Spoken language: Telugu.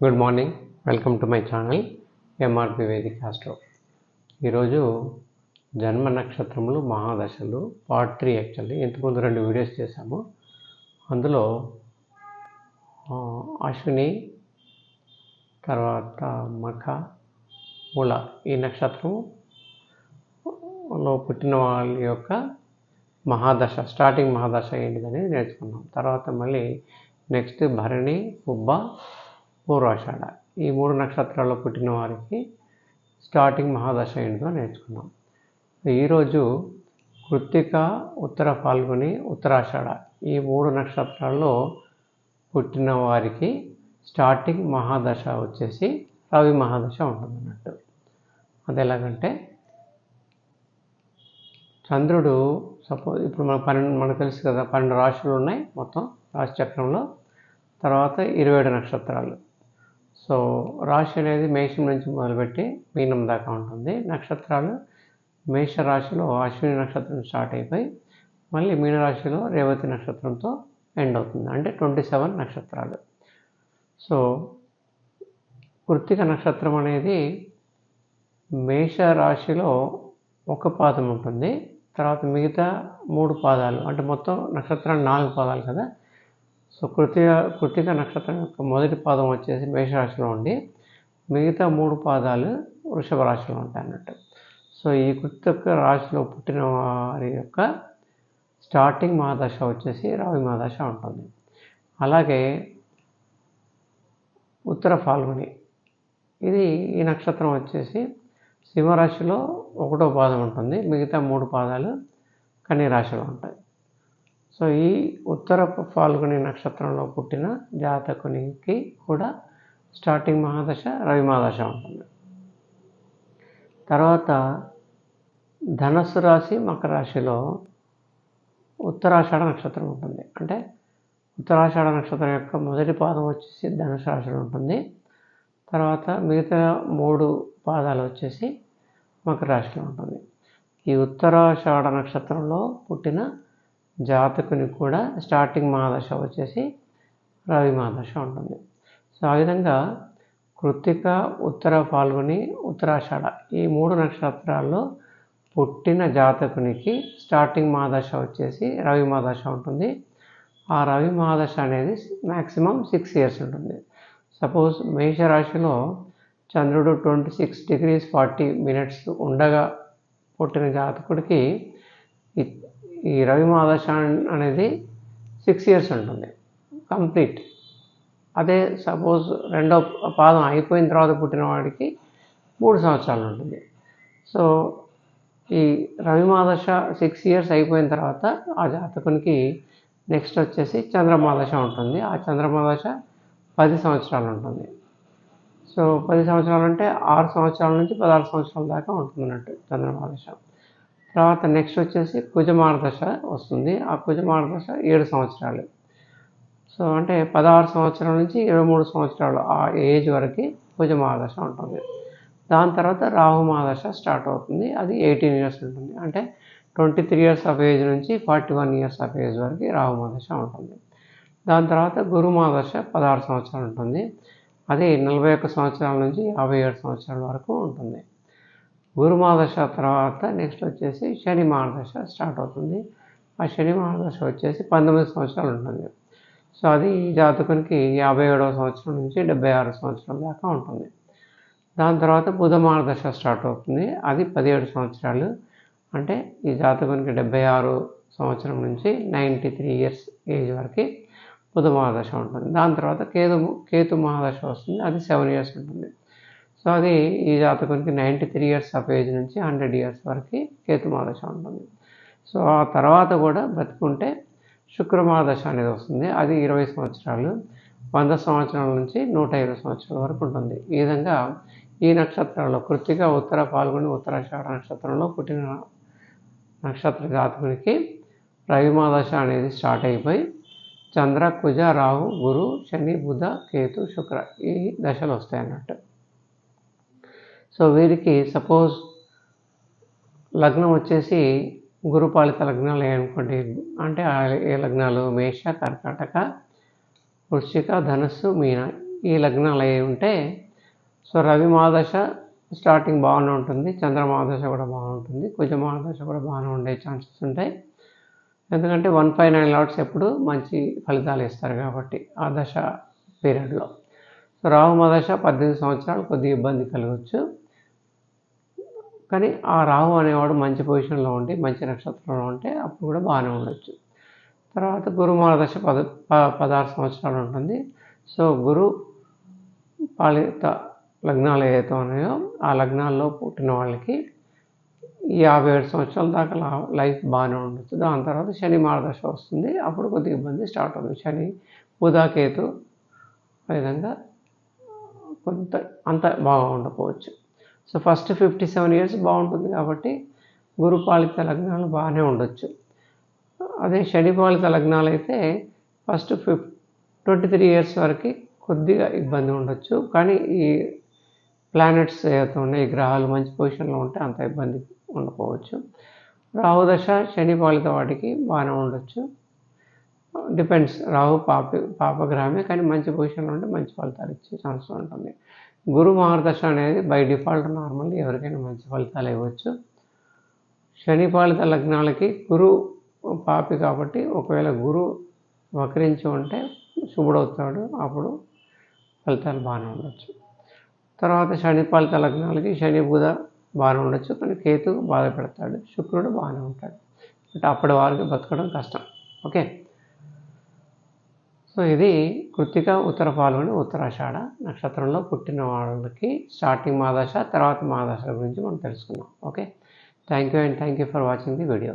Good morning welcome to my channel M R P వేదిక ఆస్ట్రో ఈరోజు జన్మ నక్షత్రములు మహాదశలు పార్ట్ త్రీ యాక్చువల్లీ ఇంతకుముందు రెండు వీడియోస్ చేశాము. అందులో అశ్విని తర్వాత మఖ మూల ఈ నక్షత్రంలో పుట్టిన వాళ్ళ యొక్క మహాదశ స్టార్టింగ్ మహాదశ ఏంటిదని నేర్చుకున్నాం తర్వాత మళ్ళీ నెక్స్ట్ భరణి పుబ్బ పూర్వాషాఢ ఈ మూడు నక్షత్రాల్లో పుట్టిన వారికి స్టార్టింగ్ మహాదశ ఏంటో నేర్చుకున్నాం ఈరోజు కృత్తిక ఉత్తర పాల్గొని ఉత్తరాషాఢ ఈ మూడు నక్షత్రాల్లో పుట్టిన వారికి స్టార్టింగ్ మహాదశ వచ్చేసి రవి మహాదశ ఉంటుంది అన్నట్టు అది ఎలాగంటే చంద్రుడు సపోజ్ ఇప్పుడు మన పన్నెండు మనకు తెలుసు కదా పన్నెండు రాశులు ఉన్నాయి మొత్తం రాశి చక్రంలో. తర్వాత ఇరవై ఏడు నక్షత్రాలు. సో రాశి అనేది మేషం నుంచి మొదలుపెట్టి మీనం దాకా ఉంటుంది. నక్షత్రాలు మేష రాశిలో అశ్విని నక్షత్రం స్టార్ట్ అయిపోయి మళ్ళీ మీనరాశిలో రేవతి నక్షత్రంతో ఎండ్ అవుతుంది. అంటే ట్వంటీ సెవెన్ నక్షత్రాలు. సో కృత్తిక నక్షత్రం అనేది మేష రాశిలో ఒక పాదం ఉంటుంది. తర్వాత మిగతా మూడు పాదాలు అంటే మొత్తం నక్షత్రాలు నాలుగు పాదాలు కదా సో కృతిక కృతిక నక్షత్రం యొక్క మొదటి పాదం వచ్చేసి మేషరాశిలో ఉండి మిగతా మూడు పాదాలు వృషభ రాశిలో ఉంటాయి అన్నట్టు. సో ఈ కృతిక రాశిలో పుట్టిన వారి యొక్క స్టార్టింగ్ మహాదశ వచ్చేసి రావి మహాదశ ఉంటుంది. అలాగే ఉత్తర ఫాల్గుని ఇది ఈ నక్షత్రం వచ్చేసి సింహరాశిలో ఒకటో పాదం ఉంటుంది. మిగతా మూడు పాదాలు కన్యరాశిలో ఉంటాయి. సో ఈ ఉత్తర ఫాల్గుని నక్షత్రంలో పుట్టిన జాతకునికి కూడా స్టార్టింగ్ మహాదశ రవి మహాదశ ఉంటుంది. తర్వాత ధనస్సు రాశి మకర రాశిలో ఉత్తరాషాఢ నక్షత్రం ఉంటుంది. అంటే ఉత్తరాషాఢ నక్షత్రం యొక్క మొదటి పాదం వచ్చేసి ధనుసు రాశిలో ఉంటుంది. తర్వాత మిగతా మూడు పాదాలు వచ్చేసి మకర రాశిలో ఉంటుంది. ఈ ఉత్తరాషాఢ నక్షత్రంలో పుట్టిన జాతకునికి కూడా స్టార్టింగ్ మహాదశ వచ్చేసి రవి మహాదశ ఉంటుంది. సో ఆ విధంగా కృత్తిక ఉత్తర పాల్గొని ఉత్తరాషాఢ ఈ మూడు నక్షత్రాల్లో పుట్టిన జాతకునికి స్టార్టింగ్ మహాదశ వచ్చేసి రవి మహాదశ ఉంటుంది. ఆ రవి మహాదశ అనేది మ్యాక్సిమం సిక్స్ ఇయర్స్ ఉంటుంది. సపోజ్ మేషరాశిలో చంద్రుడు twenty six degrees forty minutes ఉండగా పుట్టిన జాతకుడికి ఈ- రవి మహాదశ అనేది సిక్స్ ఇయర్స్ ఉంటుంది. కంప్లీట్ అదే సపోజ్ రెండో పాదం అయిపోయిన తర్వాత పుట్టిన వాడికి మూడు సంవత్సరాలు ఉంటుంది. సో ఈ రవిమహదశ సిక్స్ ఇయర్స్ అయిపోయిన తర్వాత ఆ జాతకునికి నెక్స్ట్ వచ్చేసి చంద్రమాదశ ఉంటుంది. ఆ చంద్రమాదశ పది సంవత్సరాలు ఉంటుంది. సో పది సంవత్సరాలు అంటే ఆరు సంవత్సరాల నుంచి పదహారు సంవత్సరాల దాకా ఉంటుంది అన్నట్టు చంద్రమాదశ తర్వాత నెక్స్ట్ వచ్చేసి కుజమారదశ వస్తుంది. ఆ కుజమారదశ ఏడు సంవత్సరాలు. సో అంటే పదహారు సంవత్సరాల నుంచి ఇరవై మూడు సంవత్సరాలు ఆ ఏజ్ వరకు కుజమాదశ ఉంటుంది. దాని తర్వాత రాహు మహాదశ స్టార్ట్ అవుతుంది. అది ఎయిటీన్ ఇయర్స్ ఉంటుంది. అంటే twenty three years of age నుంచి forty one years of age వరకు రాహుమహదశ ఉంటుంది. దాని తర్వాత గురుమహదశ పదహారు సంవత్సరాలు ఉంటుంది. అది నలభై ఒక్క సంవత్సరాల నుంచి యాభై ఏడు సంవత్సరాల వరకు ఉంటుంది. గురు మహాదశ తర్వాత నెక్స్ట్ వచ్చేసి శని మహాదశ స్టార్ట్ అవుతుంది. ఆ శని మహాదశ వచ్చేసి పంతొమ్మిది సంవత్సరాలు ఉంటుంది. సో అది ఈ జాతకునికి యాభై ఏడవ సంవత్సరం నుంచి డెబ్బై ఆరు సంవత్సరం దాకా ఉంటుంది. దాని తర్వాత బుధ మహాదశ స్టార్ట్ అవుతుంది. అది పదిహేడు సంవత్సరాలు. అంటే ఈ జాతకునికి డెబ్బై ఆరు సంవత్సరం నుంచి నైంటీ త్రీ ఇయర్స్ ఏజ్ వరకు బుధ మహాదశ ఉంటుంది. దాని తర్వాత కేతు కేతు మహాదశ వస్తుంది. అది సెవెన్ ఇయర్స్ ఉంటుంది. సో అది ఈ జాతకునికి ninety three years of age నుంచి హండ్రెడ్ ఇయర్స్ వరకు కేతుమాదశ ఉంటుంది. సో ఆ తర్వాత కూడా బతుకుంటే శుక్రమాదశ అనేది వస్తుంది. అది ఇరవై సంవత్సరాలు వంద సంవత్సరాల నుంచి నూట ఇరవై సంవత్సరాల వరకు ఉంటుంది. ఈ విధంగా ఈ నక్షత్రంలో కృత్తిక ఉత్తర పాల్గొని ఉత్తరాషాఢ నక్షత్రంలో పుట్టిన నక్షత్ర జాతకునికి రవిమాదశ అనేది స్టార్ట్ అయిపోయి చంద్ర కుజ రాహు గురు శని బుధ కేతు శుక్ర ఈ దశలు వస్తాయి అన్నట్టు సో వీరికి సపోజ్ లగ్నం వచ్చేసి గురుపాలిత లగ్నాలు అనుకోండి అంటే ఆ ఏ లగ్నాలు? మేష కర్కాటక వృశ్చిక ధనస్సు మీన ఈ లగ్నాలు అయి ఉంటే సో రవి మహాదశ స్టార్టింగ్ బాగానే ఉంటుంది. చంద్రమహాదశ కూడా బాగుంటుంది కుజ మహాదశ కూడా బాగానే ఉండే ఛాన్సెస్ ఉంటాయి. ఎందుకంటే వన్ ఫైవ్ నైన్ లాట్స్ ఎప్పుడు మంచి ఫలితాలు ఇస్తారు కాబట్టి ఆ దశ పీరియడ్లో. సో రాహు మహాదశ పద్దెనిమిది సంవత్సరాలు కొద్దిగా ఇబ్బంది కలగవచ్చు కానీ ఆ రాహు అనేవాడు మంచి పొజిషన్లో ఉండి మంచి నక్షత్రంలో ఉంటే అప్పుడు కూడా బాగానే ఉండొచ్చు. తర్వాత గురు మహాదశ పద ప- పదహారు సంవత్సరాలు ఉంటుంది. సో గురు పాలిత లగ్నాలు ఏవైతే ఉన్నాయో ఆ లగ్నాల్లో పుట్టిన వాళ్ళకి యాభై ఏడు సంవత్సరాల దాకా లా- లైఫ్ బాగానే ఉండొచ్చు. దాని తర్వాత శని మార్గదశ వస్తుంది. అప్పుడు కొద్దిగా ఇబ్బంది స్టార్ట్ అవుతుంది. శని బుధాకేతు విధంగా కొంత అంత బాగా ఉండకపోవచ్చు. So first fifty seven years బాగుంటుంది కాబట్టి గురుపాలిత లగ్నాలు బాగానే ఉండొచ్చు. అదే శనిపాలిత లగ్నాలు అయితే ఫస్ట్ ఫిఫ్ ట్వంటీ త్రీ ఇయర్స్ వరకు కొద్దిగా ఇబ్బంది ఉండొచ్చు. కానీ ఈ ప్లానెట్స్ ఏవైతే ఉన్నాయి ఈ గ్రహాలు మంచి పొజిషన్లో ఉంటే అంత ఇబ్బంది ఉండకపోవచ్చు. రాహు దశ శని పాలిత వాటికి బాగానే ఉండొచ్చు. డిపెండ్స్. రాహు పాప పాపగ్రహమే కానీ మంచి పొజిషన్లో ఉంటే మంచి ఫలితాలు ఇచ్చే ఛాన్స్ ఉంటుంది. గురు మహర్దశ అనేది బై డిఫాల్ట్ నార్మల్లీ ఎవరికైనా మంచి ఫలితాలు ఇవ్వచ్చు. శనిపాలిత లగ్నాలకి గురు పాపి కాబట్టి ఒకవేళ గురు వక్రించి ఉంటే శుభుడవుతాడు. అప్పుడు ఫలితాలు బాగానే ఉండొచ్చు. తర్వాత శనిపాలిత లగ్నాలకి శని బుధ బాగానే ఉండొచ్చు. కానీ కేతు బాధ పెడతాడు. శుక్రుడు బాగానే ఉంటాడు. అంటే అప్పటి వారికి బతకడం కష్టం. ఓకే? సో ఇది కృత్తిక ఉత్తర పాల్గొని ఉత్తరాషాఢ నక్షత్రంలో పుట్టిన వాళ్ళకి స్టార్టింగ్ మాదశ తర్వాత మాదశ గురించి మనం తెలుసుకున్నాం okay? Thank you and thank you for watching the video.